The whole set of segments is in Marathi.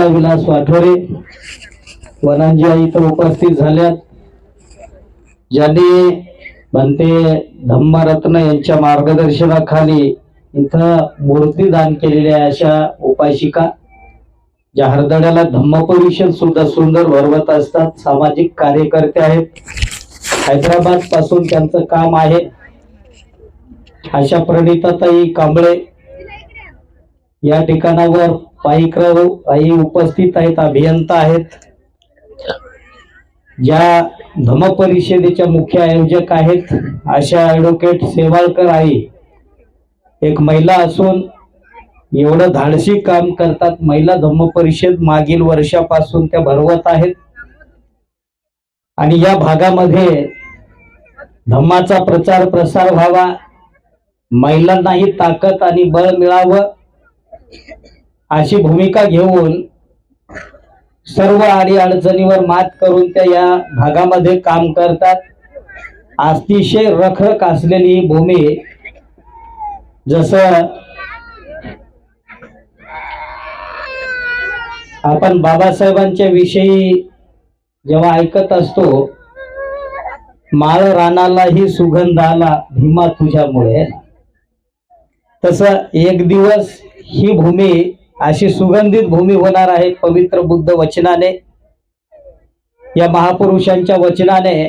सुनीता विलास वाठोरे वनांजी इथं उपस्थित झाल्यात. ज्यांनी बनते धम्मरत्न यांच्या मार्गदर्शनाखाली इथं मूर्ती दान केलेल्या अशा उपाशिका. ज्या हरदड्याला धम्म परिषद सुद्धा सुंदर भरवत असतात सामाजिक कार्यकर्ते आहेत. हैदराबादपासून त्यांचं काम आहे. अशा प्रणिताताई कांबळे या ठिकाणावर पाईकराव आई उपस्थित आहेत अभियंता आहेत. ज्या धम परिषदेच्या मुख्य आयोजक आहेत अशा ऍडव्होकेट सेवाळकर आई एक महिला असून एवढं धाडसी काम करतात. महिला धम्म परिषद मागील वर्षापासून त्या भरवत आहेत. आणि या भागामध्ये धम्माचा प्रचार प्रसार व्हावा महिलांनाही ताकद आणि बळ मिळावं अशी भूमिका घेऊन सर्व आणि अडचणीवर मात करून त्या या भागामध्ये काम करतात. अतिशय रखरख असलेली ही भूमी जसं आपण बाबासाहेबांच्या विषयी जेव्हा ऐकत असतो माळ रानालाही सुगंध आला भीमा तुझ्यामुळे. तस एक दिवस ही भूमी अशी सुगंधित भूमी होणार आहे पवित्र बुद्ध वचनाने. या महापुरुषांच्या वचनाने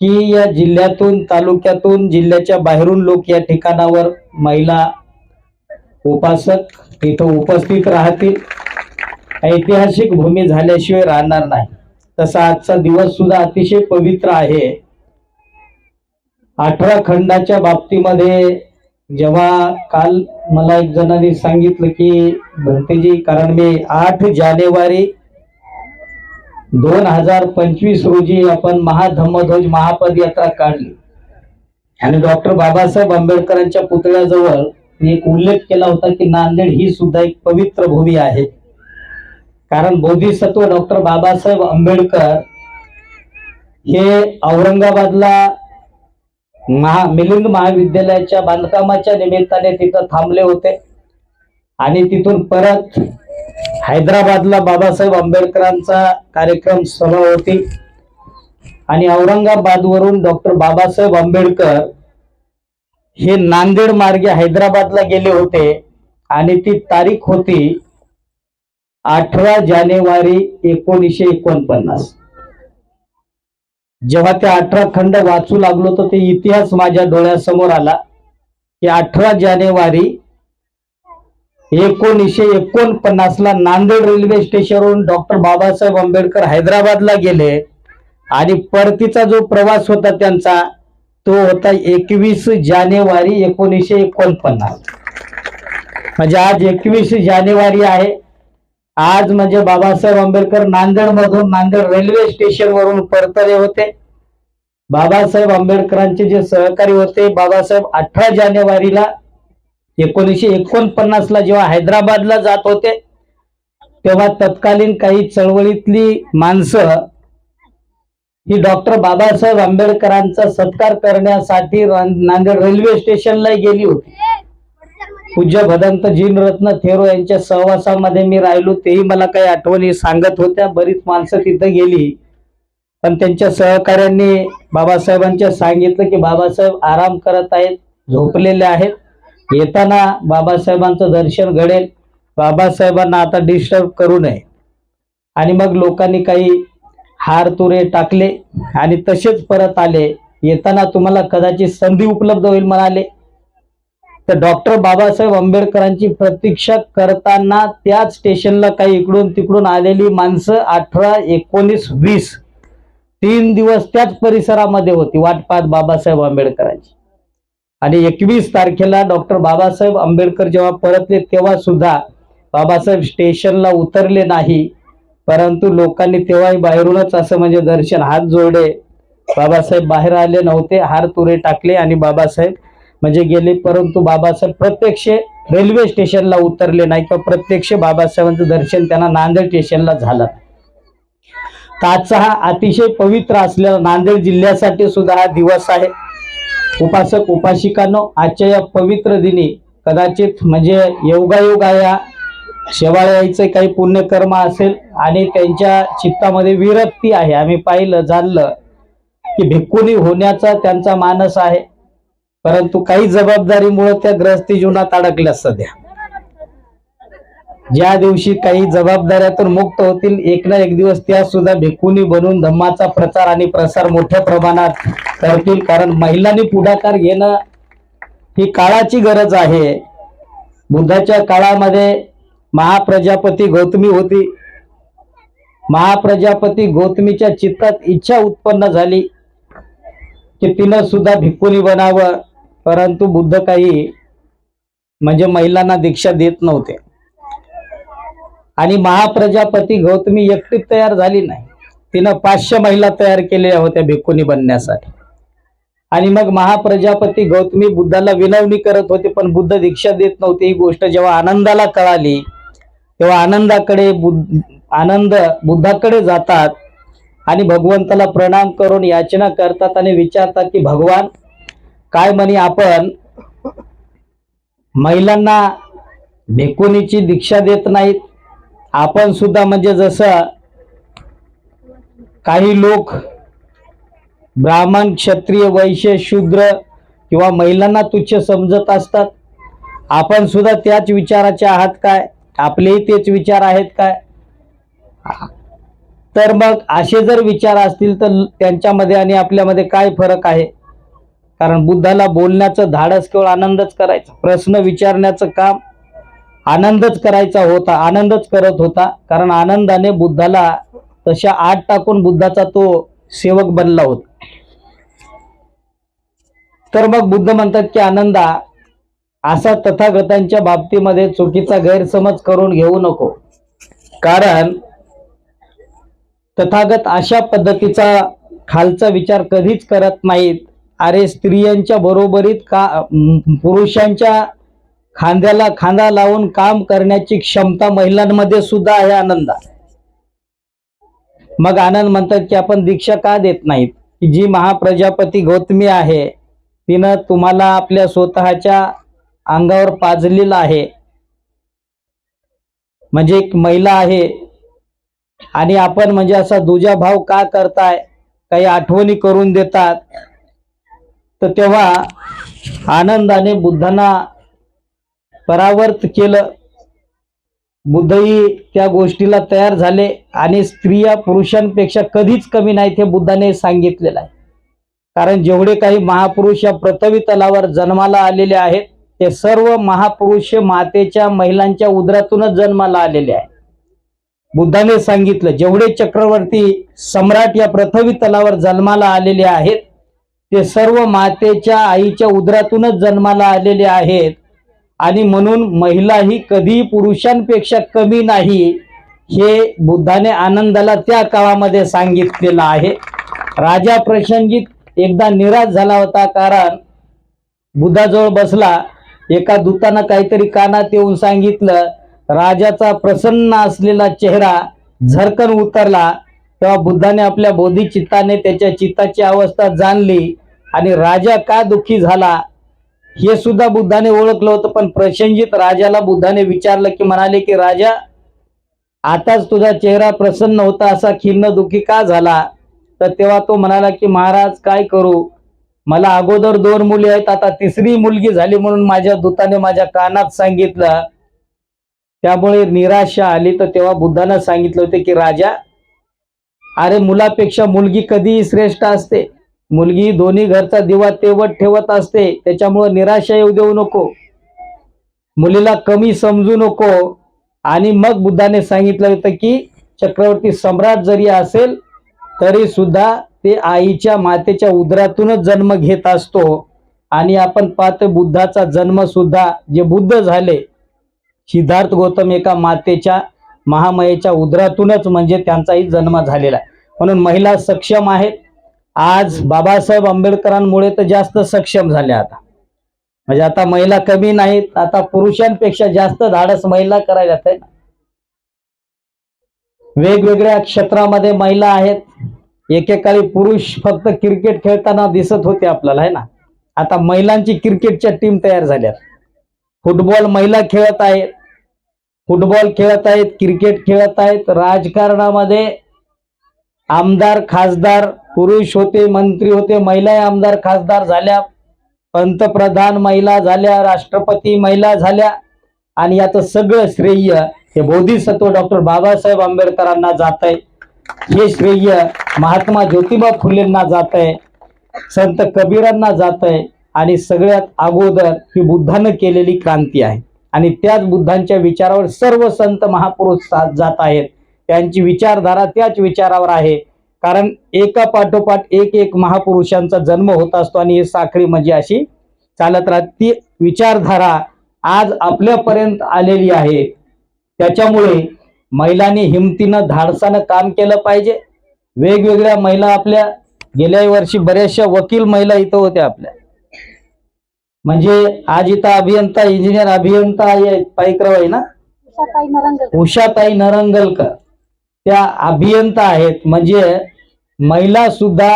की या जिल्ह्यातून तालुक्यातून जिल्ह्याच्या बाहेरून लोक या ठिकाणावर महिला उपासक इथं उपस्थित राहतील. ऐतिहासिक भूमी झाल्याशिवाय राहणार नाही. तसा आजचा दिवस सुद्धा अतिशय पवित्र आहे. अठरा खंडाच्या बाबतीमध्ये जेव्हा काल मला एक जणांनी सांगितलं की भंतेजी कारण मी आठ जानेवारी दोन हजार पंचवीस रोजी आपण महाधम्मध्वज महापदयात्रा काढली. आणि डॉक्टर बाबासाहेब आंबेडकरांच्या पुतळ्याजवळ मी एक उल्लेख केला होता की नांदेड ही सुद्धा एक पवित्र भूमी आहे. कारण बोधिसत्व डॉक्टर बाबासाहेब आंबेडकर हे औरंगाबादला महा मिलिंद महाविद्यालयाच्या बांधकामाच्या निमित्ताने तिथं थांबले होते. आणि तिथून परत हैदराबादला बाबासाहेब आंबेडकरांचा कार्यक्रम सभा होती. आणि औरंगाबादवरून डॉक्टर बाबासाहेब आंबेडकर हे नांदेड मार्गे हैदराबादला गेले होते. आणि ती तारीख होती अठरा जानेवारी एकोणीसशे एकोणपन्नास. जेव्हा ते अठरा खंड वाचू लागलो तर ते इतिहास माझ्या डोळ्यासमोर आला. की अठरा जानेवारी एकोणीसशे एकोणपन्नास ला नांदेड रेल्वे स्टेशनवरून डॉक्टर बाबासाहेब आंबेडकर हैदराबादला गेले. आणि परतीचा जो प्रवास होता त्यांचा तो होता एकवीस जानेवारी एकोणीसशे एकोणपन्नास. म्हणजे आज एकवीस जानेवारी आहे. आज म्हणजे बाबासाहेब आंबेडकर नांदेड मधून नांदेड रेल्वे स्टेशन वरून परतले होते. बाबासाहेब आंबेडकरांचे जे सहकारी होते बाबासाहेब अठरा जानेवारीला एकोणीसशे एकोणपन्नास ला जेव्हा हैदराबादला जात होते तेव्हा तत्कालीन काही चळवळीतली माणसं ही डॉक्टर बाबासाहेब आंबेडकरांचा सत्कार करण्यासाठी नांदेड रेल्वे स्टेशनला गेली होती. पूज्य भदंत जीनरत्न थेरो यांच्या सहवासामध्ये मी राहिलो तेही मला काही आठवणी सांगत होत्या. बरीच माणसं तिथं गेली. पण त्यांच्या सहकाऱ्यांनी बाबासाहेबांच्या सांगितलं की बाबासाहेब आराम करत आहेत झोपलेले आहेत. येताना बाबासाहेबांचं दर्शन घडेल. बाबासाहेबांना आता डिस्टर्ब करू नये. आणि मग लोकांनी काही हार तुरे टाकले आणि तसेच परत आले. येताना तुम्हाला कदाचित संधी उपलब्ध होईल म्हणाले. तर डॉक्टर बाबासाहेब आंबेडकरांची प्रतीक्षा करताना त्याच स्टेशनला काही इकडून तिकडून आलेली माणसं अठरा एकोणीस वीस तीन दिवस त्याच परिसरामध्ये होती वाट पाहत बाबासाहेब आंबेडकरांची. आणि एकवीस तारखेला डॉक्टर बाबासाहेब आंबेडकर जेव्हा परतले तेव्हा सुद्धा बाबासाहेब स्टेशनला उतरले नाही. परंतु लोकांनी तेव्हाही बाहेरूनच असं म्हणजे दर्शन हात जोडले. बाबासाहेब बाहेर आले नव्हते हार तुरे टाकले आणि बाबासाहेब म्हणजे गेले परंतु बाबासाहेब प्रत्यक्ष रेल्वे स्टेशनला उतरले नाही किंवा प्रत्यक्ष बाबासाहेबांचं दर्शन त्यांना नांदेड स्टेशनला झालं. तर आजचा हा अतिशय पवित्र असलेला नांदेड जिल्ह्यासाठी सुद्धा हा दिवस आहे. उपासक उपासिकांनो आजच्या या पवित्र दिनी कदाचित म्हणजे योगायोगा या शेवाळ्याचं काही पुण्यकर्म असेल आणि त्यांच्या चित्तामध्ये विरक्ती आहे. आम्ही पाहिलं जाणलं की भिक्कुनी होण्याचा त्यांचा मानस आहे. परंतु काही जबाबदारीमुळे त्या ग्रहस्थी जीवनात अडकल्या सध्या. ज्या दिवशी काही जबाबदाऱ्यातून मुक्त होतील एक ना एक दिवस त्या सुद्धा भिकुनी बनून धम्माचा प्रचार आणि प्रसार मोठ्या प्रमाणात करतील. कारण महिलांनी पुढाकार घेणं ही काळाची गरज आहे. बुद्धाच्या काळामध्ये महाप्रजापती गौतमी होती. महाप्रजापती गौतमीच्या चित्तात इच्छा उत्पन्न झाली की तिनं सुद्धा भिक्कुनी बनावं. परंतु बुद्ध काही म्हणजे महिलांना दीक्षा देत नव्हते. आणि महाप्रजापती गौतमी एकटी तयार झाली नाही. तिनं पाचशे महिला तयार केलेल्या होत्या भिक्खुनी बनण्यासाठी. आणि मग महाप्रजापती गौतमी बुद्धाला विनवणी करत होते पण बुद्ध दीक्षा देत नव्हते. ही गोष्ट जेव्हा आनंदाला कळाली तेव्हा आनंदाकडे बुद्ध आनंद बुद्धाकडे जातात आणि भगवंताला प्रणाम करून याचना करतात आणि विचारतात की भगवान काय म्हणे आपण? महिलांना भिकुनीची दीक्षा देत नाहीत. आपण सुद्धा म्हणजे जसं काही लोक ब्राह्मण क्षत्रिय वैश्य शूद्र किंवा महिलांना तुच्छ समजत असतात. आपण सुद्धा त्याच विचाराचे आहात काय? आपलेही तेच विचार आहेत काय? तर मग असे जर विचार असतील तर त्यांच्यामध्ये आणि आपल्यामध्ये काय फरक आहे? कारण बुद्धाला बोलण्याचं धाडस केवळ आनंदच करायचा. प्रश्न विचारण्याचं काम आनंदच करायचा होता आनंदच करत होता. कारण आनंदाने बुद्धाला तशा आत टाकून बुद्धाचा तो सेवक बनला होता. तर मग बुद्ध म्हणतात की आनंदा असा तथागतांच्या बाबतीमध्ये चुकीचा गैरसमज करून घेऊ नको. कारण तथागत अशा पद्धतीचा खालचा विचार कधीच करत नाहीत अरे स्त्रियांच्या बरोबरीत का पुरुषांच्या खांद्याला खांदा लावून काम करण्याची क्षमता महिलांमध्ये सुद्धा आहे आनंदा. मग आनंद म्हणतात की आपण दीक्षा का देत नाहीत? की जी महाप्रजापती गौतमी आहे तिनं तुम्हाला आपल्या स्वतःच्या अंगावर पाजलेलं आहे. म्हणजे एक महिला आहे. आणि आपण म्हणजे असा दुजा भाव का करताय? काही आठवणी करून देतात. तर तेव्हा आनंदाने बुद्धांना परावर्त केलं. बुद्धही त्या गोष्टीला तयार झाले आणि स्त्रिया पुरुषांपेक्षा कधीच कमी नाहीत हे बुद्धाने सांगितलेलं आहे. कारण जेवढे काही महापुरुष या प्रथवी तलावर जन्माला आलेले आहेत ते सर्व महापुरुष मातेच्या महिलांच्या उदरातूनच जन्माला आलेले आहे बुद्धाने सांगितलं जेवढे चक्रवर्ती सम्राट या पृथ्वी तलावर जन्माला आलेले आहेत ते सर्व मातेच्या आईच्या उदरातूनच जन्माला आलेले आहेत. आणि म्हणून महिला ही कधी पुरुषांपेक्षा कमी नाही हे बुद्धाने आनंदाला त्या काळामध्ये सांगितलेलं आहे. राजा प्रसंगीत एकदा निराश झाला होता कारण बुद्धाजवळ बसला एका दूतानं काहीतरी कानात येऊन सांगितलं राजाचा प्रसन्न असलेला चेहरा झरकन उतरला तेव्हा बुद्धाने आपल्या बोधिचित्ताने त्याच्या चित्ताची अवस्था जाणली आणि राजा का दुःखी झाला हे सुद्धा बुद्धाने ओळखलं होतं. पण प्रसंजित राजाला बुद्धाने विचारलं की म्हणाले की राजा आताच तुझा चेहरा प्रसन्न होता असा खिन्न दुःखी का झाला? तर तेव्हा तो म्हणाला की महाराज काय करू? मला अगोदर दोन मुली आहेत आता तिसरी मुलगी झाली म्हणून माझ्या दूताने माझ्या कानात सांगितलं. त्यामुळे निराशा आली. तर तेव्हा बुद्धानं सांगितलं होते की राजा अरे मुलापेक्षा मुलगी कधीही श्रेष्ठ असते. मुलगी दोन्ही घरचा दिवा तेवत ठेवत असते. त्याच्यामुळे निराशा येऊ देऊ नको. मुलीला कमी समजू नको. आणि मग बुद्धाने सांगितलं होतं की चक्रवर्ती सम्राट जरी असेल तरी सुद्धा ते आईच्या मातेच्या उदरातूनच जन्म घेत असतो. आणि आपण पाहतो बुद्धाचा जन्म सुद्धा जे बुद्ध झाले सिद्धार्थ गौतम एका मातेच्या महामयेच्या उदरातूनच म्हणजे त्यांचाही जन्म झालेला आहे. म्हणून महिला सक्षम आहेत. आज बाबासाहेब आंबेडकरांमुळे तर जास्त सक्षम झाल्या आता. म्हणजे आता महिला कमी नाहीत. आता पुरुषांपेक्षा जास्त धाडस महिला करायला आहे वेगवेगळ्या क्षेत्रामध्ये महिला आहेत. एकेकाळी पुरुष फक्त क्रिकेट खेळताना दिसत होते आपल्याला आहे ना? आता महिलांची क्रिकेटच्या टीम तयार झाल्या. फुटबॉल महिला खेळत आहेत. फुटबॉल खेळत आहेत क्रिकेट खेळत आहेत. राजकारणामध्ये आमदार खासदार पुरुष होते मंत्री होते महिला आमदार खासदार झाल्या. पंतप्रधान महिला झाल्या राष्ट्रपती महिला झाल्या. आणि याचं सगळं श्रेय हे बोधिसत्व डॉक्टर बाबासाहेब आंबेडकरांना जात आहे हे श्रेय महात्मा ज्योतिबा फुलेंना जात आहे संत कबीरांना जात आहे आणि सगळ्यात अगोदर ही बुद्धानं केलेली क्रांती आहे. आणि त्याच बुद्धांच्या विचारावर सर्व संत महापुरुष साथ जात आहेत. त्यांची विचारधारा त्याच विचारावर आहे. कारण एका पाठोपाठ एक एक महापुरुषांचा जन्म होत असतो आणि ही साखळी म्हणजे अशी चालत राहते. ती विचारधारा आज आपल्यापर्यंत आलेली आहे. त्याच्यामुळे महिलांनी हिमतीनं धाडसानं काम केलं पाहिजे. वेगवेगळ्या महिला आपल्या गेल्या वर्षी बऱ्याचशा वकील महिला इथं होत्या आपल्या. म्हणजे आज इथं अभियंता इंजिनियर अभियंता पाईकराव आहे ना? उषाताई नरंगलकर. त्या अभियंता आहेत. म्हणजे महिला सुद्धा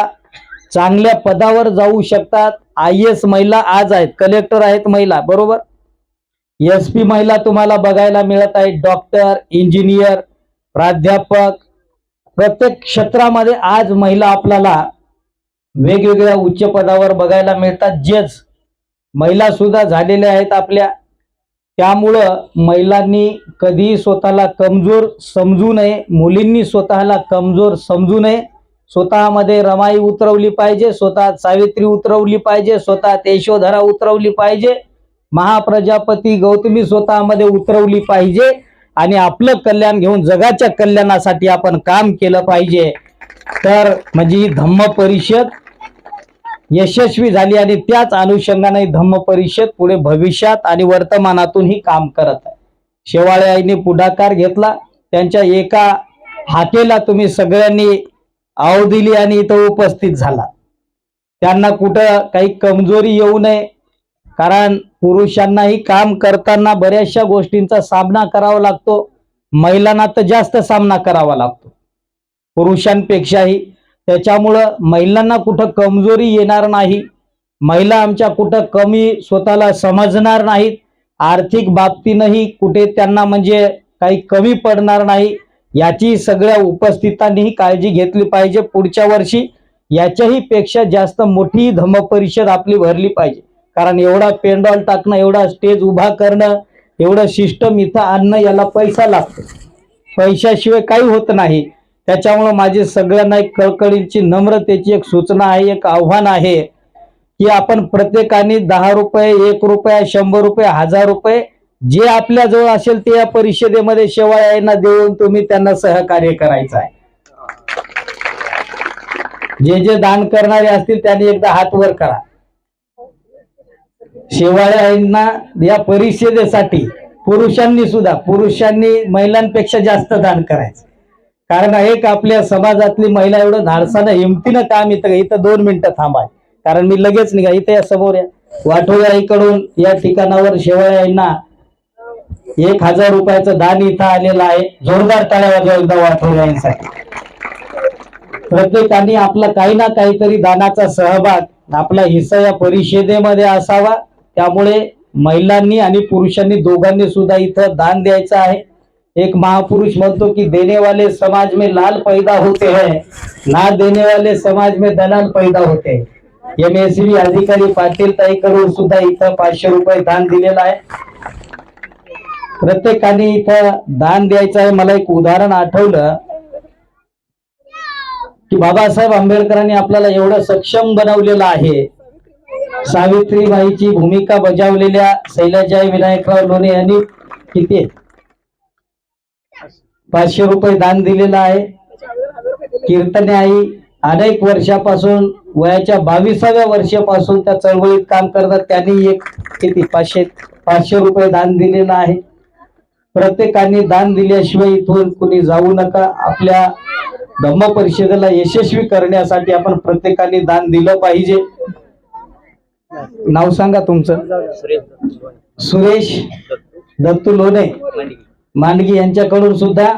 चांगल्या पदावर जाऊ शकतात. आय एस महिला आज आहेत. कलेक्टर आहेत महिला. बरोबर? एस पी महिला तुम्हाला बघायला मिळत आहेत. डॉक्टर इंजिनियर प्राध्यापक. प्रत्येक क्षेत्रामध्ये आज महिला आपल्याला वेगवेगळ्या उच्च पदावर बघायला मिळतात. जेच महिला सुद्धा झालेल्या आहेत आपल्या. त्यामुळं महिलांनी कधीही स्वतःला कमजोर समजू नये. मुलींनी स्वतःला कमजोर समजू नये. स्वतःमध्ये रमाई उतरवली पाहिजे स्वतः सावित्री उतरवली पाहिजे स्वतः यशोधरा उतरवली पाहिजे. महाप्रजापती गौतमी स्वतःमध्ये उतरवली पाहिजे. आणि आपलं कल्याण घेऊन जगाच्या कल्याणासाठी आपण काम केलं पाहिजे. तर म्हणजे ही धम्म परिषद यशस्वी झाली आणि त्याच अनुषंगाने धम्म परिषद पुढे भविष्यात आणि वर्तमानातूनही काम करत आहे. शेवाळे आईने पुढाकार घेतला. त्यांच्या एका हाकेला तुम्ही सगळ्यांनी आव दिली आणि इथं उपस्थित झाला. त्यांना कुठं काही कमजोरी येऊ नये कारण पुरुषांनाही काम करताना बऱ्याचशा गोष्टींचा सामना करावा लागतो. महिलांना तर जास्त सामना करावा लागतो. पुरुषांपेक्षाही त्याच्यामुळं महिलांना कुठं कमजोरी येणार नाही. महिला आमच्या कुठं कमी स्वतःला समजणार नाहीत. आर्थिक बाबतीनंही कुठे त्यांना म्हणजे काही कमी पडणार नाही. याची सगळ्या उपस्थितांनीही काळजी घेतली पाहिजे पुढच्या वर्षी. याच्याही पेक्षा जास्त मोठी धम्म परिषद आपली भरली पाहिजे. कारण एवढा पेंडॉल टाकणं एवढा स्टेज उभा करणं एवढं सिस्टम इथं आणणं याला पैसा लागतो. पैशाशिवाय काही होत नाही. त्याच्यामुळं माझी सगळ्यांना एक कळकळीची नम्रतेची एक सूचना आहे एक आव्हान आहे की आपण प्रत्येकाने दहा रुपये एक रुपया शंभर रुपये हजार रुपये जे आपल्या जवळ असेल ते या परिषदेमध्ये शेवाळ्यांना देऊन तुम्ही त्यांना सहकार्य करायचं आहे. जे जे दान करणारे असतील त्यांनी एकदा हात वर करा. शेवाळ्यांना या परिषदेसाठी पुरुषांनी सुद्धा पुरुषांनी महिलांपेक्षा जास्त दान करायचं. कारण एक आपल्या समाजातली महिला एवढं धाडसानं हिमतीनं काम इथं इथं दोन मिनिटं थांबाय. कारण मी लगेच निघा इथे या समोर या. वाठोळ्या इकडून या ठिकाणावर शेवळ्यांना एक हजार रुपयाचं दान इथं आलेलं आहे. जोरदार टाळ्या वाजवा एकदा वाठोळ्यांसाठी प्रत्येकाने आपला काही ना काहीतरी दानाचा सहभाग आपला हिस्सा या परिषदेमध्ये असावा. त्यामुळे महिलांनी आणि पुरुषांनी दोघांनी सुद्धा इथं दान द्यायचं आहे. एक महापुरुष म्हणतो की देने वाले समाज में लाल पैदा होते हैं ना देने वाले समाज में दलाल पैदा होते एम एस बी अधिकारी पाटील ताईकडून सुद्धा इथं पाचशे रुपये दान दिलेलं आहे. प्रत्येकाने इथं दान द्यायचं आहे. मला एक उदाहरण आठवलं की बाबासाहेब आंबेडकरांनी आपल्याला एवढं सक्षम बनवलेलं आहे. सावित्रीबाईची भूमिका बजावलेल्या शैलाजाई विनायकराव लोणे यांनी किती? आहे? पाचशे रुपये दान दिलेलं आहे. कीर्तने आई अनेक वर्षापासून वयाच्या बावीसाव्या वर्षापासून त्या चळवळीत काम करतात. त्यांनी एक किती? पाचशे पाचशे रुपये दान दिलेलं आहे. प्रत्येकाने दान दिल्याशिवाय इथून कुणी जाऊ नका. आपल्या धम्म परिषदेला यशस्वी करण्यासाठी आपण प्रत्येकाने दान दिलं पाहिजे. नाव सांगा तुमचं. सुरेश दत्तू. लोणे. मांडगी यांच्याकडून सुद्धा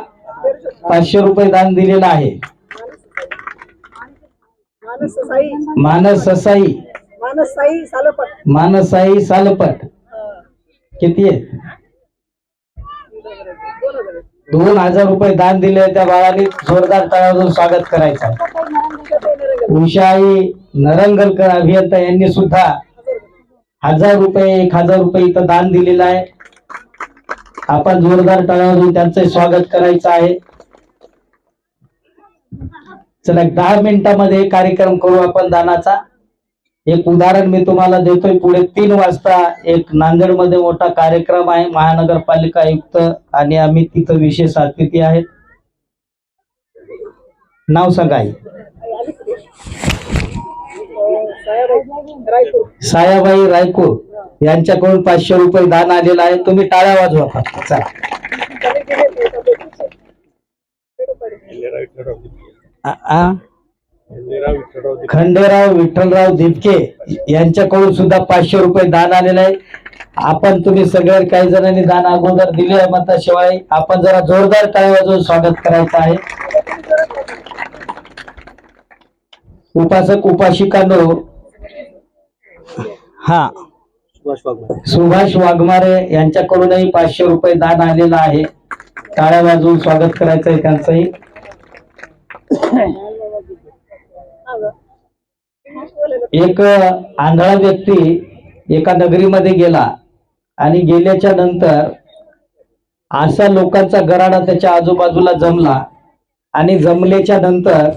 पाचशे रुपये दान दिलेलं आहे. मानस साई मानस ससाई मानस साई सालपट. मानसाई सालपट किती आहे? दोन हजार रुपये दान दिले त्या बाळाने. जोरदार टाळ्यावरून स्वागत करायचं. उषाई नरंगलकर अभियंता यांनी सुद्धा हजार रुपये एक हजार रुपये इथं दान दिलेलं आहे. आपण जोरदार टाळ्यावरून त्यांचं स्वागत करायचं आहे. चला दहा मिनिटामध्ये कार्यक्रम करू आपण दानाचा. एक उदाहरण मी तुम्हाला देतोय. पुढे तीन वाजता एक नांदेडमध्ये मोठा कार्यक्रम आहे. महानगरपालिका आयुक्त आणि आम्ही तिथं विशेष अतिथी आहेत. नाव सांगा सायाबाई रायकूर यांच्याकडून पाचशे रुपये दान आलेलं आहे. तुम्ही टाळ्या वाजवा फक्त. चला. खंडेराव विठ्ठलराव दिपके यांच्याकडून सुद्धा पाचशे रुपये दान आलेलं आहे. आपण तुम्ही सगळे काही जणांनी दान अगोदर दिले आहे म्हणताशिवाय आपण जरा जोरदार टाळ्या वाजवून स्वागत करायचं आहे. उपासक उपासिकांनो. हा. सुभाष वाघमारे. यांच्याकडूनही पाचशे रुपये दान आलेलं आहे. टाळ्या वाजवून स्वागत करायचं आहे त्यांचंही. एक आंधळा व्यक्ती एका नगरीमध्ये गेला आणि गेल्याच्यानंतर असा लोकांचा गराडा त्याच्या आजूबाजूला जमला आणि जमल्याच्या नंतर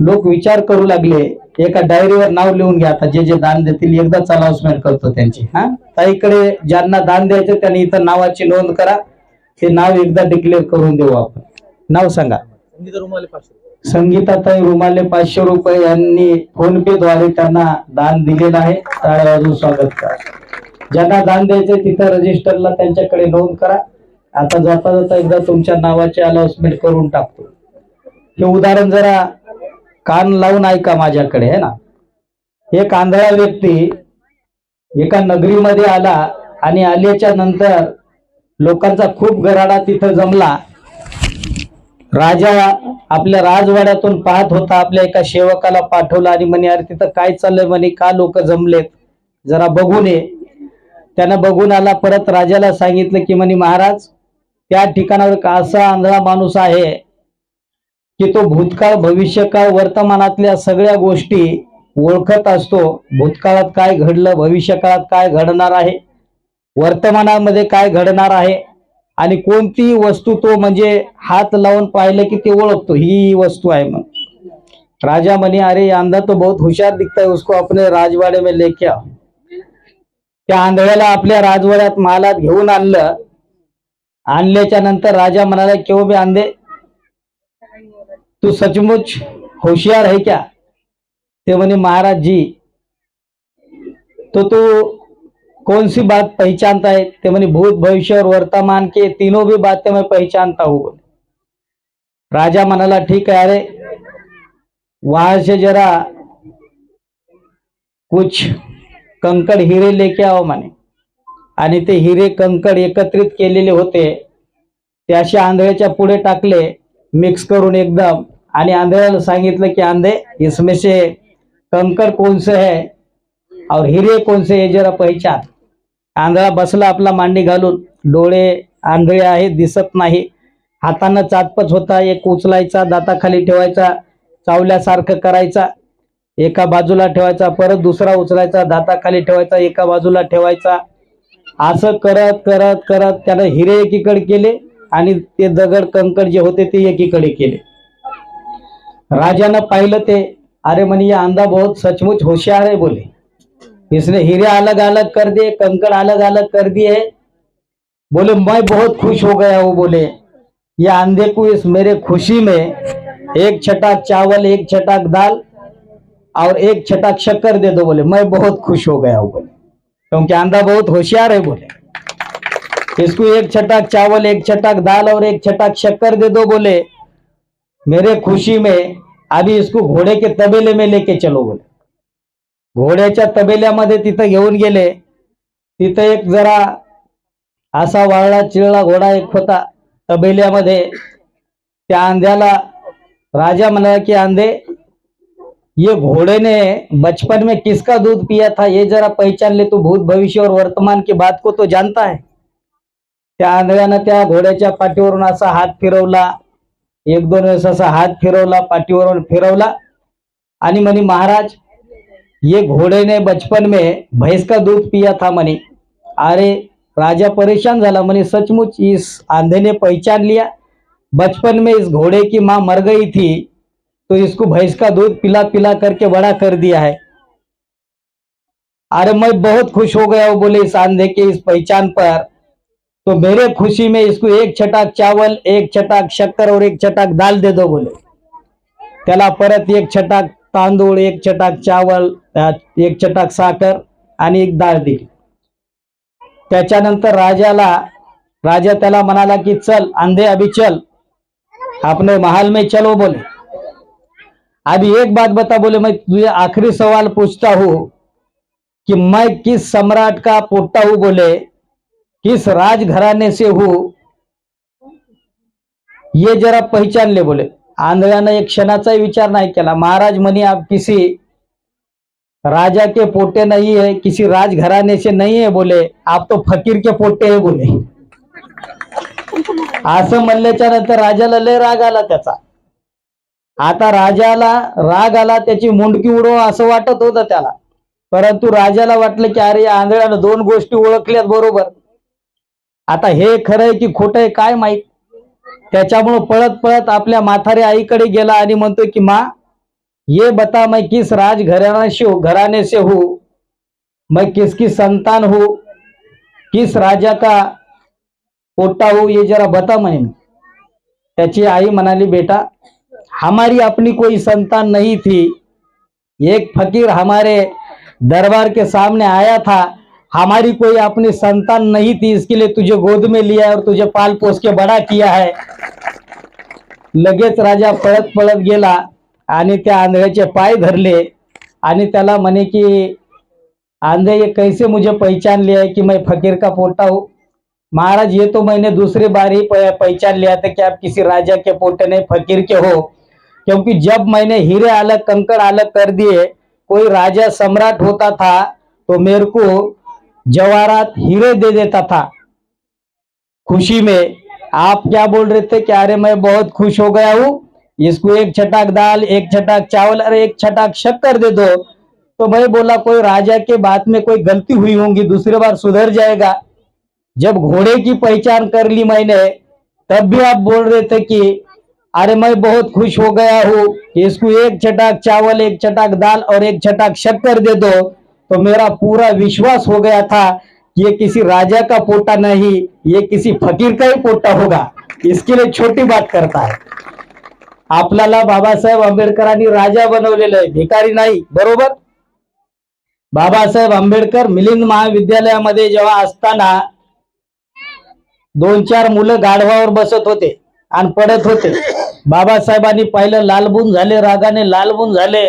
लोक विचार करू लागले एका डायरीवर नाव लिहून घ्या. आता जे जे दान देतील एकदाच अनाउन्समेंट करतो त्यांची. हा? ताईकडे ज्यांना दान द्यायचं त्यांनी इथं नावाची नोंद करा. ते नाव एकदा डिक्लेअर करून देऊ आपण. नाव सांगा. संगीताताई रुमाले पाचशे रुपये. यांनी फोन पे द्वारे त्यांना दान दिलेलं आहे. टाळ्या वाजून स्वागत करा. ज्यांना दान द्यायचे तिथं रजिस्टरला त्यांच्याकडे नोंद करा. आता जाता जाता एकदा तुमच्या नावाचे अनाउन्समेंट करून टाकतो. हे उदाहरण जरा कान लावून ऐका माझ्याकडे है ना? एक आंधळा व्यक्ती एका नगरीमध्ये आला आणि आल्याच्यानंतर लोकांचा खूप गराडा तिथं जमला. राजा आपल्या राजवाड्यातून पाहत होता आपल्या एका सेवकाला पाठवला आणि म्हणे अरे तिथं काय चाललंय? म्हणे का लोक जमलेत? जरा बघून ये. त्यानं बघून आला परत राजाला सांगितलं की म्हणे महाराज त्या ठिकाणावर का असा आंधळा माणूस आहे की तो भूतकाळ भविष्यकाळ वर्तमानातल्या सगळ्या गोष्टी ओळखत असतो. भूतकाळात काय घडलं भविष्यकाळात काय घडणार आहे? वर्तमानामध्ये काय घडणार आहे? आणि कोणती वस्तू तो म्हणजे हात लावून पाहिलं की ते ओळखतो. ही वस्तू आहे मग. राजा म्हणे अरे अंधा तो बहुत हुशार दिखता है उसको अपने राजवाडे में लेके त्या आंधळ्याला आपल्या राजवाड्यात महालात घेऊन आणलं. आणल्याच्या नंतर राजा म्हणाला केव्हा बी आंधे? तू सचमुच होशियार है क्या? ते म्हणे महाराज जी तो तू कौन सी बात पहचानता है ते म्हणे भूत भविष्य और वर्तमान के तीनों भी बातें मैं पहचानता हूँ राजा म्हणाला ठीक है अरे वहां से जरा कुछ कंकड़ हिरे लेके आओ म्हणे. आणि ते हिरे कंकड एकत्रित केलेले होते. ते असे आंधळ्याच्या पुढे टाकले मिक्स करून एकदम. आणि आंधळ्याला सांगितलं की आंधे इसमें से कोणसे कौन से है? और हिरे कौन से हे? जरा पहचान. आंधळा बसला आपला मांडी घालून. डोळे आंधळे आहेत दिसत नाही. हातानं चातपच होता एक उचलायचा दाताखाली ठेवायचा चावल्यासारखं करायचा. एका बाजूला ठेवायचा परत दुसरा उचलायचा दाताखाली ठेवायचा एका बाजूला ठेवायचा. असं करत करत करत त्यानं हिरे एकीकडे केले. ते दगड कंकड जे होते ते एकीकडे केले. राजानं पाहिलं ते, अरे म्हणे, ये आंधा बहुत सचमुच होशियार है बोले. इसने हीरे अलग अलग कर दिए, कंकड़ अलग अलग कर दिए. बोले, मैं बहुत खुश हो गया हूँ बोले. ये अंधे को इस मेरे खुशी में एक छटाक चावल, एक छटाक दाल और एक छटाक शक्कर दे दो बोले. मैं बहुत खुश हो गया हूँ बोले. क्योंकि अंधा बहुत होशियार है बोले. इसको एक छटाक चावल, एक छटाक दाल और एक छटाक शक्कर दे दो बोले। मेरे खुशी में अभी इसको घोड़े के तबेले में लेके चलो बोले। घोड़े घोड्याच्या तबेल्यामध्ये तिथं घेऊन गेले। तिथं एक जरा असा वाळला चिळला घोडा एक होता तबेल्यामध्ये. त्या आंध्याला राजा म्हणाला की आंधे ये घोड़े ने बचपन में किसका दूध पिया था? ये जरा पहचान ले तो भूत भविष्य और वर्तमान की बात को तो जानता है. त्या आंधळ्यानं त्या घोड्याच्या पाठीवरून असा हात फिरवला. एक, दोन वेळेस असा हात फिरवला, पाठीवरून फिरवला. आणि म्हणे, महाराज, ये घोड़े ने बचपन में भैंस का दूध पिया था मने अरे, राजा परेशान झाला मने सचमुच इस आंधे ने पहचान लिया. बचपन में इस घोड़े की माँ मर गई थी तो इसको भैंस का दूध पिला पिला करके बड़ा कर दिया है. अरे, मैं बहुत खुश हो गया हूँ, बोले इस आंधे के इस पहचान पर। तो मेरे खुशी में इसको एक छटाक चावल एक छटाक शक्कर और एक छटाक दाल दे दो बोले। त्याला परत एक छटाक तांदूळ एक छटाक चावल एक छटाक साखर आणि एक डाळ दिली. त्याच्यानंतर राजाला राजा त्याला म्हणाला की चल अंधे अभी चल. अपने महल में चलो बोले. अभी एक बात बता बोले मैं तुझे आखिरी सवाल पूछता हूँ कि मैं किस सम्राट का पोता हूँ बोले? किस राजघराने से हो? ये जरा पहचान ले बोले. आंधळ्यानं एक क्षणाचाही विचार नाही केला. महाराज म्हणे आप किसी राजा के पोटे नहीं है किसी राजघराने से नहीं है बोले. आप तो फकीर के पोटे है बोले. असं म्हणल्याच्या नंतर राजाला लय राग आला त्याचा. आता राजाला राग आला त्याची मुंडकी उडव असं वाटत होतं त्याला. परंतु राजाला वाटलं की अरे आंधळ्यानं दोन गोष्टी ओळखल्यात बरोबर. आता हे खरं आहे की खोटं आहे काय माहीत? त्याच्यामुळं पळत पळत आपल्या माथारे आईकडे गेला आणि म्हणतो की माँ ये बता मैं किस राज घराण्याशी से घराने से हूँ? मैं किसकी संतान हूँ? किस राजा का पोटा हूँ? ये जरा बता मैंने त्याची आई म्हणाली बेटा हमारी अपनी कोई संतान नहीं थी। एक फकीर हमारे दरबार के सामने आया था हमारी कोई अपनी संतान नहीं थी, इसके लिए तुझे गोद में लिया और तुझे पाल पोस के बड़ा किया है। लगेच राजा पळत पळत गेला आंधळ्याचे पाय धरले म्हणे की आंधे ये कैसे मुझे पहचान लिया है कि मैं फकीर का पोता हूँ? महाराज, ये तो मैंने दूसरी बार ही पहचान लिया था कि आप किसी राजा के पोते नहीं, फकीर के हो। क्योंकि जब मैंने हीरे अलग कंकड़ अलग कर दिए, कोई राजा सम्राट होता था तो मेरे को जवाहरात हीरे दे देता था। खुशी में, आप क्या बोल रहे थे कि अरे मैं बहुत खुश हो गया हूँ, इसको एक छटाक दाल, एक छटाक चावल और एक छटाक शक्कर दे दो। तो मैं बोला, कोई राजा के बात में कोई गलती हुई होंगी, दूसरी बार सुधर जाएगा। जब घोड़े की पहचान कर ली मैंने, तब भी आप बोल रहे थे कि, अरे मैं बहुत खुश हो गया हूँ इसको एक छटाक चावल, एक छटाक दाल और एक छटाक शक्कर दे दो। तो मेरा पूरा विश्वास हो गया था ये किसी राजा का पोटा नहीं ये किसी फकीर का ही पोटा होगा। इसके लिए छोटी बात करता है। आपल्याला बाबासाहेब आंबेडकरांनी राजा बनवलेलं आहे भिकारी नाही बरोबर? बाबासाहेब आंबेडकर मिलिंद महाविद्यालयामध्ये जेव्हा असताना दोन चार मुलं गाढवावर बसत होते आणि पडत होते. बाबासाहेबांनी पाहिलं लालबून झाले रागाने लालबून झाले.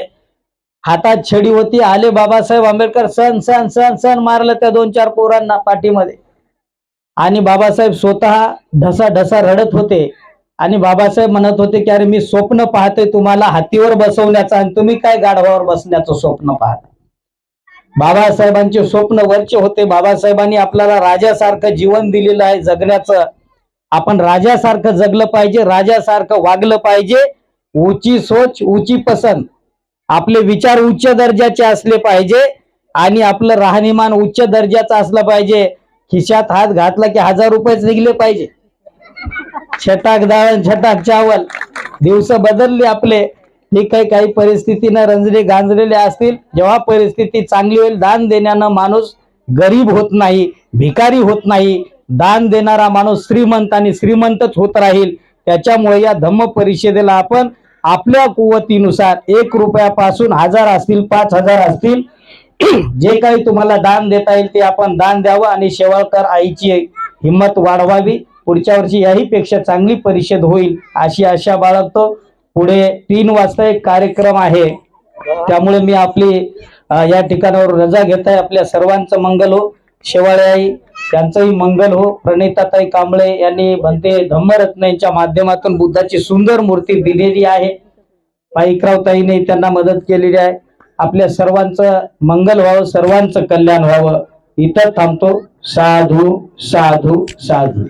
हातात छडी होती आले बाबासाहेब आंबेडकर सण सण सण सण मारलं त्या दोन चार पोरांना पाठीमध्ये. आणि बाबासाहेब स्वतः ढसा ढसा रडत होते. आणि बाबासाहेब म्हणत होते की अरे मी स्वप्न पाहते तुम्हाला हातीवर बसवण्याचं आणि तुम्ही काय गाढवावर बसण्याचं स्वप्न पाहता बाबासाहेबांचे स्वप्न वरचे होते. बाबासाहेबांनी आपल्याला राजासारखं जीवन दिलेलं आहे जगण्याचं. आपण राजासारखं जगलं पाहिजे राजासारखं वागलं पाहिजे. उची सोच उची पसंत. आपले विचार उच्च दर्जाचे असले पाहिजे आणि आपलं राहणीमान उच्च दर्जाचं असलं पाहिजे. खिशात हात घातला की हजार रुपयेच निघले पाहिजे. छटाक दाळण छटाक चावल. दिवस बदलले आपले. हे काही काही परिस्थितीनं रंजले गांजलेले असतील. जेव्हा परिस्थिती चांगली होईल दान देण्यानं माणूस गरीब होत नाही भिकारी होत नाही. दान देणारा माणूस श्रीमंत आणि श्रीमंतच होत राहील. त्याच्यामुळे या धम्म परिषदेला आपण आपल्या कुवतीनुसार एक रुपयापासून हजार असतील पाच हजार असतील जे काही तुम्हाला दान देता येईल ते आपण दान द्यावं आणि शेवाळकर आईची हिंमत वाढवावी. पुढच्या वर्षी याही पेक्षा चांगली परिषद होईल अशी आशा बाळगतो. पुढे तीन वाजता एक कार्यक्रम आहे. त्यामुळे मी आपली या ठिकाणावर रजा घेत आहे आपल्या सर्वांचं मंगल हो. शेवाळे आई त्यांचंही मंगल हो. प्रणिताताई कांबळे यांनी भंते धम्मरत्न यांच्या माध्यमातून बुद्धाची सुंदर मूर्ती दिलेली आहे. पाईकरावताईने त्यांना मदत केलेली आहे. आपल्या सर्वांचं मंगल व्हावं सर्वांचं कल्याण व्हावं. इथं थांबतो. साधू साधू साधू.